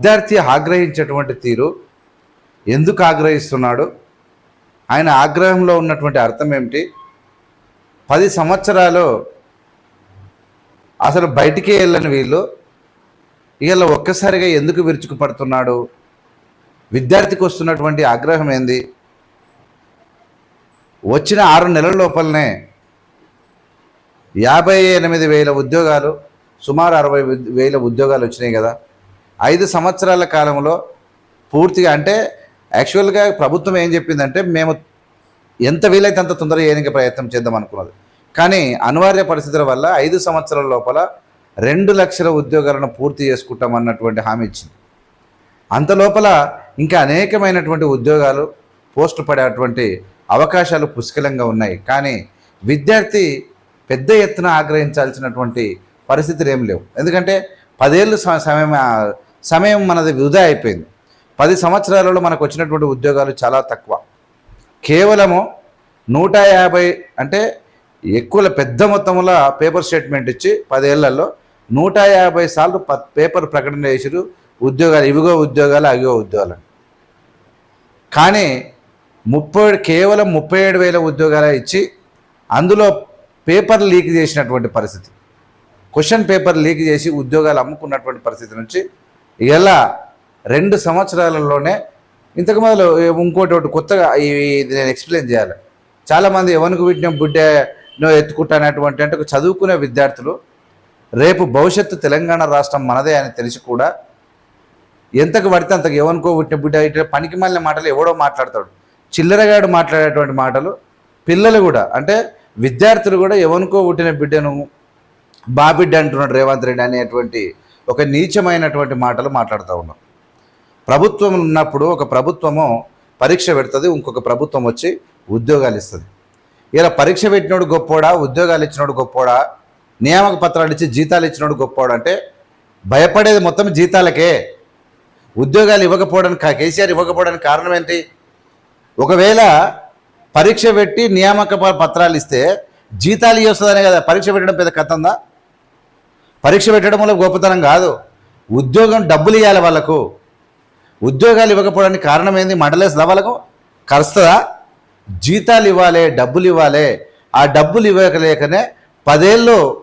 విద్యార్థి ఆగ్రహించేటువంటి తీరు ఎందుకు ఆగ్రహిస్తున్నాడు? ఆయన ఆగ్రహంలో ఉన్నటువంటి అర్థం ఏమిటి? పది సంవత్సరాలు అసలు బయటికే వెళ్ళని వీళ్ళు వీళ్ళ ఒక్కసారిగా ఎందుకు విరుచుకుపడుతున్నాడు? విద్యార్థికి వస్తున్నటువంటి ఆగ్రహం ఏంది? వచ్చిన ఆరు నెలల లోపలనే యాభై ఎనిమిది వేల ఉద్యోగాలు సుమారు అరవై వేల ఉద్యోగాలు వచ్చినాయి కదా. ఐదు సంవత్సరాల కాలంలో పూర్తిగా అంటే యాక్చువల్గా ప్రభుత్వం ఏం చెప్పిందంటే మేము ఎంత వీలైతే అంత తొందరగా చేయడానికి ప్రయత్నం చేద్దాం అనుకున్నది. కానీ అనివార్య పరిస్థితుల వల్ల ఐదు సంవత్సరాల లోపల రెండు లక్షల ఉద్యోగాలను పూర్తి చేసుకుంటామన్నటువంటి హామీ ఇచ్చింది. అంత లోపల ఇంకా అనేకమైనటువంటి ఉద్యోగాలు పోస్టు పడేటువంటి అవకాశాలు పుష్కలంగా ఉన్నాయి. కానీ విద్యార్థి పెద్ద ఎత్తున ఆగ్రహించాల్సినటువంటి పరిస్థితులు ఏం లేవు. ఎందుకంటే పదేళ్ళు స- సమయం సమయం మనది వృధా అయిపోయింది. పది సంవత్సరాలలో మనకు వచ్చినటువంటి ఉద్యోగాలు చాలా తక్కువ. కేవలము నూట యాభై అంటే ఎక్కువ పెద్ద మొత్తంలో పేపర్ స్టేట్మెంట్ ఇచ్చి పదేళ్ళలో నూట యాభై సార్లు ప పేపర్ ప్రకటన చేసిరు ఉద్యోగాలు ఇవిగో ఉద్యోగాలు అవిగో ఉద్యోగాలు కానీ ముప్పై కేవలం ముప్పై ఏడు వేల ఉద్యోగాలు ఇచ్చి అందులో పేపర్ లీక్ చేసినటువంటి పరిస్థితి. క్వశ్చన్ పేపర్ లీక్ చేసి ఉద్యోగాలు అమ్ముకున్నటువంటి పరిస్థితి నుంచి ఇలా రెండు సంవత్సరాలలోనే ఇంతకు మొదలు ఇంకోటి ఒకటి కొత్తగా ఇది నేను ఎక్స్ప్లెయిన్ చేయాలి. చాలామంది ఎవరికి వీటిని బిడ్డే నువ్వు ఎత్తుకుంటానటువంటి అంటే చదువుకునే విద్యార్థులు రేపు భవిష్యత్తు తెలంగాణ రాష్ట్రం మనదే అని తెలిసి కూడా ఎంతకు పడితే అంతకు ఎవరికో పుట్టిన బిడ్డ ఇట్లా పనికి మాలిన మాటలు ఎవడో మాట్లాడతాడు. చిల్లరగాడు మాట్లాడేటువంటి మాటలు పిల్లలు కూడా అంటే విద్యార్థులు కూడా ఎవరికో పుట్టిన బిడ్డను బాబిడ్డ అంటున్నాడు రేవంత్ రెడ్డి అనేటువంటి ఒక నీచమైనటువంటి మాటలు మాట్లాడుతూ ఉన్నాం. ప్రభుత్వం ఉన్నప్పుడు ఒక ప్రభుత్వము పరీక్ష పెడుతుంది ఇంకొక ప్రభుత్వం వచ్చి ఉద్యోగాలు ఇస్తుంది. ఇలా పరీక్ష పెట్టినోడు గొప్పోడా ఉద్యోగాలు ఇచ్చినోడు గొప్పోడా నియామక పత్రాలు ఇచ్చి జీతాలు ఇచ్చినోడు గొప్పోడా అంటే భయపడేది మొత్తం జీతాలకే. ఉద్యోగాలు ఇవ్వకపోవడానికి కేసీఆర్ ఇవ్వకపోవడానికి కారణం ఏంటి? ఒకవేళ పరీక్ష పెట్టి నియామక పత్రాలు ఇస్తే జీతాలు ఇవ్వస్తుందనే కదా పరీక్ష పెట్టడం పెద్ద కథ ఉందా? పరీక్ష పెట్టడం వల్ల గొప్పతనం కాదు. ఉద్యోగం డబ్బులు ఇవ్వాలి వాళ్ళకు. ఉద్యోగాలు ఇవ్వకపోవడానికి కారణం ఏంది? మండలేస్తుందా వాళ్ళకు? కరుస్తుందా? జీతాలు ఇవ్వాలి డబ్బులు ఇవ్వాలి. ఆ డబ్బులు ఇవ్వకలేకనే పదేళ్ళు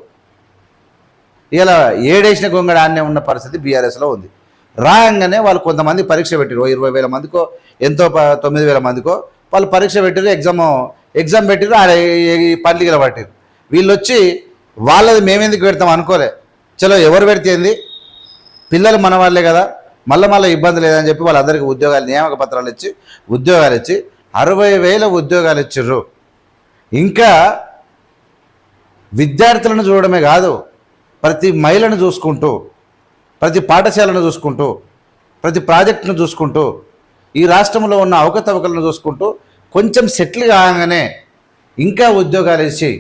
ఇలా ఏడేసిన గొంగడాన్నే ఉన్న పరిస్థితి బీఆర్ఎస్లో ఉంది. రాగానే వాళ్ళు కొంతమంది పరీక్ష పెట్టారు ఇరవై వేల మందికో ఎంతో ప- తొమ్మిది వేల మందికో వాళ్ళు పరీక్ష పెట్టారు ఎగ్జామ్ ఎగ్జామ్ పెట్టారు ఆడ ఈ పండుగలు పట్టారు వీళ్ళు వచ్చి వాళ్ళది మేమెందుకు పెడతాం అనుకోలే. చలో ఎవరు పెడితే ఏంది? పిల్లలు మన వాళ్ళే కదా. మళ్ళీ మళ్ళీ ఇబ్బంది లేదని చెప్పి వాళ్ళందరికీ ఉద్యోగాలు నియామక పత్రాలు ఇచ్చి ఉద్యోగాలు ఇచ్చి అరవై వేల ఉద్యోగాలు ఇచ్చిర్రు. ఇంకా విద్యార్థులను చూడడమే కాదు ప్రతి మహిళను చూసుకుంటూ ప్రతి పాఠశాలను చూసుకుంటూ ప్రతి ప్రాజెక్టును చూసుకుంటూ ఈ రాష్ట్రంలో ఉన్న అవకతవకలను చూసుకుంటూ కొంచెం సెటిల్ కాగానే ఇంకా ఉద్యోగాలు ఇచ్చి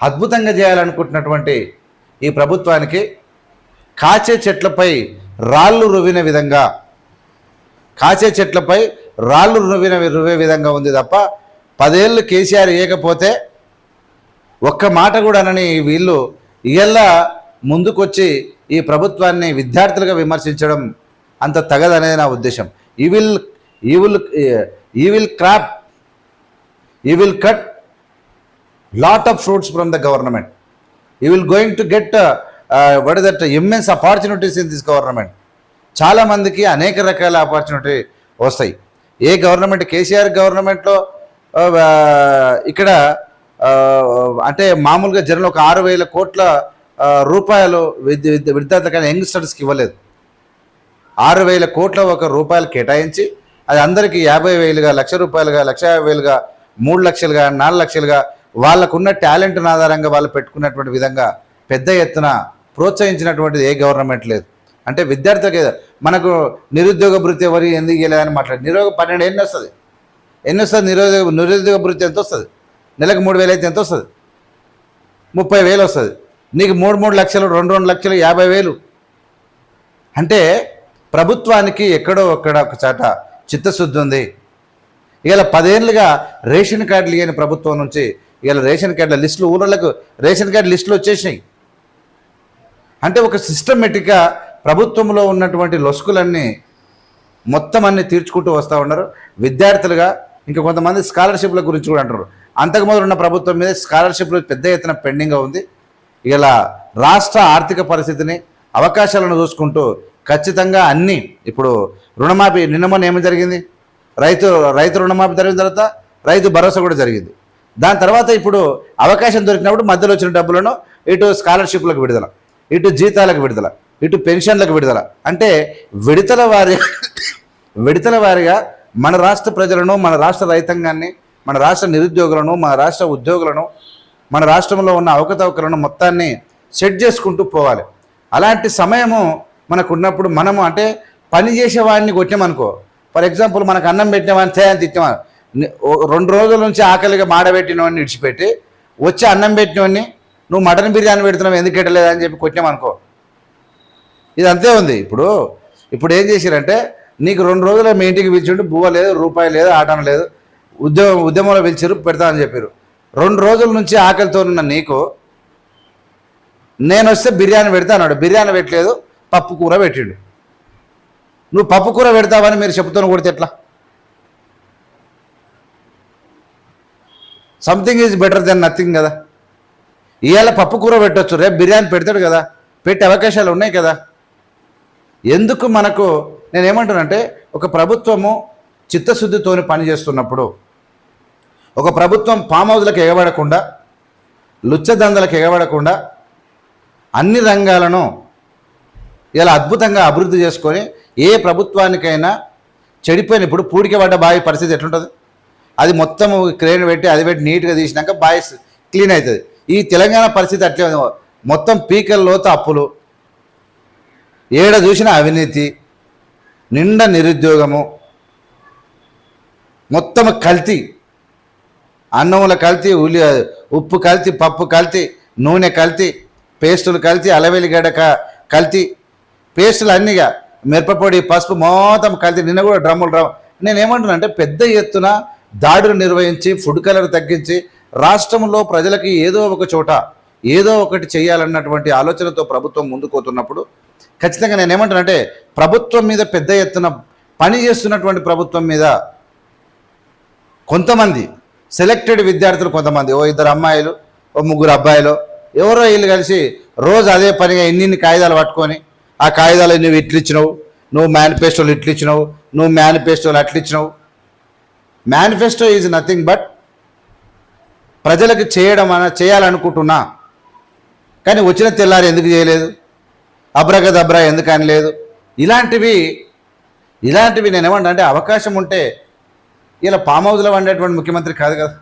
అద్భుతంగా చేయాలనుకుంటున్నటువంటి ఈ ప్రభుత్వానికి కాచే చెట్లపై రాళ్ళు రువిన విధంగా కాచే చెట్లపై రాళ్ళు రువిన రువే విధంగా ఉంది తప్ప పదేళ్ళు కేసీఆర్ ఇవ్వకపోతే ఒక్క మాట కూడా అనని వీళ్ళు ఇయల్లా ముందుకొచ్చి ఈ ప్రభుత్వాన్ని విద్యార్థులుగా విమర్శించడం అంత తగదనేది నా ఉద్దేశం. ఈ will we will we will crop we will cut lot of fruits from the government. You will going to get what that immense opportunities in this government చాలామందికి అనేక రకాల ఆపర్చునిటీ వస్తాయి. ఏ గవర్నమెంట్ కేసీఆర్ గవర్నమెంట్లో uh, uh, ఇక్కడ uh, అంటే మామూలుగా general ఒక ఆరు వేల కోట్ల రూపాయలు విద్య విద్య విద్యార్థులకైనా యంగ్స్టర్స్కి ఇవ్వలేదు. ఆరు వేల కోట్ల ఒక రూపాయలు కేటాయించి అది అందరికీ యాభై వేలుగా లక్ష రూపాయలుగా లక్ష యాభై వేలుగా మూడు లక్షలుగా నాలుగు లక్షలుగా వాళ్ళకున్న టాలెంట్ను ఆధారంగా వాళ్ళు పెట్టుకున్నటువంటి విధంగా పెద్ద ఎత్తున ప్రోత్సహించినటువంటిది ఏ గవర్నమెంట్ లేదు. అంటే విద్యార్థులకి మనకు నిరుద్యోగ భృతి ఎవరు ఎందుకు ఇవ్వలేదని మాట్లాడు నిరోగ పన్నెండు ఎన్ని వస్తుంది. ఎన్ని వస్తుంది? నిరుద్యోగ నిరుద్యోగ భృతి ఎంత వస్తుంది? నెలకు మూడు వేలు అయితే ఎంత వస్తుంది? ముప్పై వేలు వస్తుంది. నీకు మూడు మూడు లక్షలు రెండు రెండు లక్షలు యాభై వేలు. అంటే ప్రభుత్వానికి ఎక్కడో ఒక్కడ ఒక చాట చిత్తశుద్ధి ఉంది. ఇలా పదేళ్ళుగా రేషన్ కార్డులు ఇవ్వని ప్రభుత్వం నుంచి ఇలా రేషన్ కార్డుల లిస్టులు ఊళ్ళకు రేషన్ కార్డు లిస్టులు వచ్చేసినాయి. అంటే ఒక సిస్టమేటిక్గా ప్రభుత్వంలో ఉన్నటువంటి లొసుకులన్నీ మొత్తం అన్ని తీర్చుకుంటూ వస్తూ ఉన్నారు. విద్యార్థులుగా ఇంకా కొంతమంది స్కాలర్షిప్ల గురించి కూడా అంటారు అంతకు మొదలు ఉన్న ప్రభుత్వం మీద స్కాలర్షిప్లు పెద్ద ఎత్తున పెండింగ్గా ఉంది. ఇలా రాష్ట్ర ఆర్థిక పరిస్థితిని అవకాశాలను చూసుకుంటూ ఖచ్చితంగా అన్నీ ఇప్పుడు రుణమాఫీ నిన్న ఏమి జరిగింది? రైతు రైతు రుణమాఫీ జరిగిన తర్వాత రైతు భరోసా కూడా జరిగింది. దాని తర్వాత ఇప్పుడు అవకాశం దొరికినప్పుడు మధ్యలో వచ్చిన డబ్బులను ఇటు స్కాలర్షిప్లకు విడుదల ఇటు జీతాలకు విడుదల ఇటు పెన్షన్లకు విడుదల. అంటే విడతల వారి విడతల వారిగా మన రాష్ట్ర ప్రజలను మన రాష్ట్ర రైతాంగాన్ని మన రాష్ట్ర నిరుద్యోగులను మన రాష్ట్ర ఉద్యోగులను మన రాష్ట్రంలో ఉన్న అవకతవకలను మొత్తాన్ని సెట్ చేసుకుంటూ పోవాలి. అలాంటి సమయము మనకు ఉన్నప్పుడు మనము అంటే పని చేసేవాడిని కొట్టామనుకో ఫర్ ఎగ్జాంపుల్ మనకు అన్నం పెట్టినవాడిని తేని తిట్టామా రెండు రోజుల నుంచి ఆకలిగా మాడబెట్టినవాడిని విడిచిపెట్టి వచ్చి అన్నం పెట్టినవాడిని నువ్వు మటన్ బిర్యానీ పెడుతున్నావు ఎందుకు పెట్టలేదు? అని చెప్పి కొట్టామనుకో ఇది అంతే ఉంది. ఇప్పుడు ఇప్పుడు ఏం చేశారంటే నీకు రెండు రోజులు మీ ఇంటికి పిలిచిండు బువ్వ లేదు రూపాయి లేదు ఆటం లేదు ఉద్యమం ఉద్యమంలో పిలిచారు పెడతామని చెప్పారు రెండు రోజుల నుంచి ఆకలితో ఉన్న నీకు నేను వస్తే బిర్యానీ పెడతా అన్నాడు. బిర్యానీ పెట్టలేదు పప్పు కూర పెట్టిండు. నువ్వు పప్పు కూర పెడతావని మీరు చెప్తాను కొడితే ఎట్లా? Something is better then nothing కదా. ఇవాళ పప్పు కూర పెట్టచ్చు రేపు బిర్యానీ పెడతాడు కదా పెట్టే అవకాశాలు ఉన్నాయి కదా. ఎందుకు మనకు నేను ఏమంటానంటే ఒక ప్రభుత్వము చిత్తశుద్ధితో పనిచేస్తున్నప్పుడు ఒక ప్రభుత్వం ఫామ్ హౌస్లకు ఎగబడకుండా లుచ్చదందలకు ఎగబడకుండా అన్ని రంగాలను ఇలా అద్భుతంగా అభివృద్ధి చేసుకొని ఏ ప్రభుత్వానికైనా చెడిపోయిన ఇప్పుడు పడ్డ బావి పరిస్థితి ఎట్లుంటుంది? అది మొత్తం క్రేన్ పెట్టి అది పెట్టి నీట్గా తీసినాక బాయ్స్ క్లీన్ అవుతుంది. ఈ తెలంగాణ పరిస్థితి అట్లే మొత్తం మొత్తం పీకల్లోతో అప్పులు. ఏడ చూసిన అవినీతి నిండా నిరుద్యోగము. మొత్తం కల్తీ. అన్నముల కల్తీ ఉల్లి ఉప్పు కల్తీ పప్పు కల్తీ నూనె కల్తీ పేస్టులు కల్తీ అలవెలిగడ్డ క కల్తీ. పేస్టులు అన్నీగా మిరపపొడి పసుపు మొత్తం కల్తీ. నిన్న కూడా డ్రమ్ములు డ్రమ్ నేను అంటే పెద్ద ఎత్తున దాడులు నిర్వహించి ఫుడ్ కలర్ తగ్గించి రాష్ట్రంలో ప్రజలకి ఏదో ఒక చోట ఏదో ఒకటి చేయాలన్నటువంటి ఆలోచనతో ప్రభుత్వం ముందుకోతున్నప్పుడు ఖచ్చితంగా నేను ఏమంటానంటే ప్రభుత్వం మీద పెద్ద ఎత్తున పని చేస్తున్నటువంటి ప్రభుత్వం మీద కొంతమంది సెలెక్టెడ్ విద్యార్థులు కొంతమంది ఓ ఇద్దరు అమ్మాయిలు ఓ ముగ్గురు అబ్బాయిలు ఎవరో వీళ్ళు కలిసి రోజు అదే పనిగా ఎన్ని కాగితాలు పట్టుకొని ఆ కాగితాలు నువ్వు ఇట్లు ఇచ్చినావు నువ్వు మేనిఫెస్టోలు ఇట్లు ఇచ్చినావు నువ్వు మేనిఫెస్టోలు అట్లు ఇచ్చినావు మేనిఫెస్టో ఈజ్ నథింగ్ బట్ ప్రజలకు చేయడం అన చేయాలనుకుంటున్నా. కానీ వచ్చిన తెల్లారి ఎందుకు చేయలేదు? అబ్రగదబ్రా ఎందుకు అనలేదు ఇలాంటివి ఇలాంటివి నేను ఏమంటా అంటే అవకాశం ఉంటే ఇలా ఫామ్ హౌస్లో వండేటువంటి ముఖ్యమంత్రి కాదు కదా.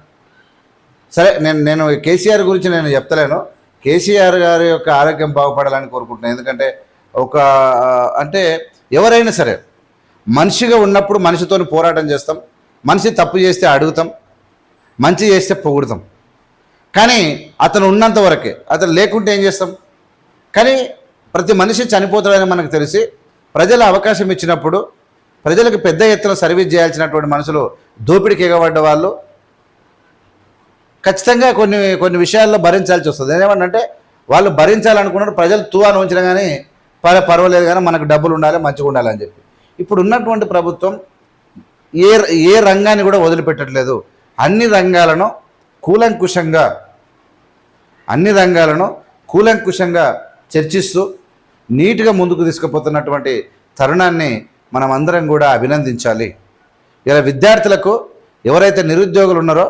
సరే నేను నేను కేసీఆర్ గురించి నేను చెప్తలేను. కేసీఆర్ గారి యొక్క ఆరోగ్యం బాగుపడాలని కోరుకుంటున్నాను ఎందుకంటే ఒక అంటే ఎవరైనా సరే మనిషిగా ఉన్నప్పుడు మనిషితో పోరాటం చేస్తాం. మనిషి తప్పు చేస్తే అడుగుతాం మంచి చేస్తే పొగుడతాం. కానీ అతను ఉన్నంత వరకే అతను లేకుంటే ఏం చేస్తాం? కానీ ప్రతి మనిషి చనిపోతాడని మనకు తెలిసి ప్రజల అవకాశం ఇచ్చినప్పుడు ప్రజలకు పెద్ద ఎత్తున సర్వీస్ చేయాల్సినటువంటి మనుషులు దోపిడికి ఎగబడ్డ వాళ్ళు ఖచ్చితంగా కొన్ని కొన్ని విషయాల్లో భరించాల్సి వస్తుంది. ఏమంటే వాళ్ళు భరించాలనుకున్నారు ప్రజలు తువాను ఉంచిన కానీ పర్వాలేదు కానీ మనకు డబ్బులు ఉండాలి మంచిగా ఉండాలి అని చెప్పి. ఇప్పుడు ఉన్నటువంటి ప్రభుత్వం ఏ ఏ రంగాన్ని కూడా వదిలిపెట్టట్లేదు. అన్ని రంగాలను కూలంకుషంగా అన్ని రంగాలను కూలంకుషంగా చర్చిస్తూ నీట్గా ముందుకు తీసుకుపోతున్నటువంటి తరుణాన్ని మనం అందరం కూడా అభినందించాలి. ఇలా విద్యార్థులకు ఎవరైతే నిరుద్యోగులు ఉన్నారో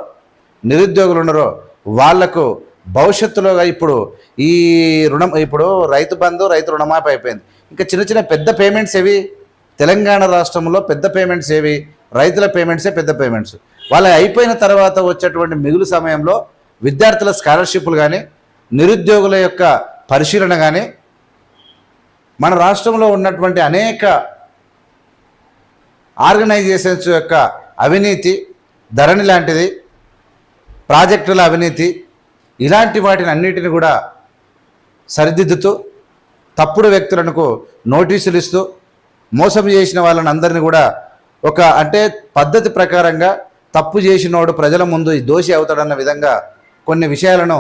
నిరుద్యోగులు ఉన్నారో వాళ్ళకు భవిష్యత్తులో ఇప్పుడు ఈ రుణం ఇప్పుడు రైతు బంధు రైతు రుణమాపి అయిపోయింది. ఇంకా చిన్న చిన్న పెద్ద పేమెంట్స్ ఏవి? తెలంగాణ రాష్ట్రంలో పెద్ద పేమెంట్స్ ఏవి? రైతుల పేమెంట్సే పెద్ద పేమెంట్స్. వాళ్ళ అయిపోయిన తర్వాత వచ్చేటువంటి మిగులు సమయంలో విద్యార్థుల స్కాలర్షిప్లు కానీ నిరుద్యోగుల యొక్క పరిశీలన కానీ మన రాష్ట్రంలో ఉన్నటువంటి అనేక ఆర్గనైజేషన్స్ యొక్క అవినీతి ధరణి లాంటిది ప్రాజెక్టుల అవినీతి ఇలాంటి వాటిని అన్నిటిని కూడా సరిదిద్దుతూ తప్పుడు వ్యక్తులకు నోటీసులు ఇస్తూ మోసం చేసిన వాళ్ళని అందరినీ కూడా ఒక అంటే పద్ధతి ప్రకారంగా తప్పు చేసినోడు ప్రజల ముందు దోషి అవుతాడన్న విధంగా కొన్ని విషయాలను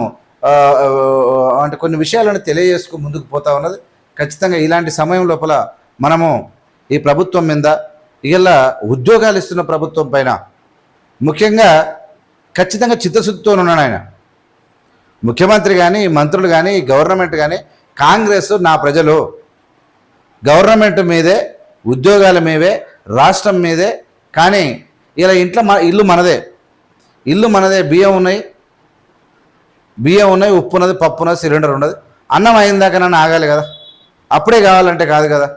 అంటే కొన్ని విషయాలను తెలియజేసుకు ముందుకు పోతా ఉన్నది. ఖచ్చితంగా ఇలాంటి సమయం లోపల మనము ఈ ప్రభుత్వం మీద ఇలా ఉద్యోగాలు ఇస్తున్న ప్రభుత్వం పైన ముఖ్యంగా ఖచ్చితంగా చిత్తశుద్ధితో ఉన్నాడు ఆయన. ముఖ్యమంత్రి కానీ మంత్రులు కానీ గవర్నమెంట్ కానీ కాంగ్రెస్ నా ప్రజలు. గవర్నమెంట్ మీదే ఉద్యోగాల మీదే రాష్ట్రం మీదే. కానీ ఇలా ఇంట్లో మన ఇల్లు మనదే. ఇల్లు మనదే బియ్యం ఉన్నాయి. బియ్యం ఉన్నాయి ఉప్పు ఉన్నది పప్పు ఉన్నది సిలిండర్ ఉన్నది. అన్నం అయిన దాకా నన్ను ఆగాలి కదా. అప్పుడే కావాలంటే కాదు కదా.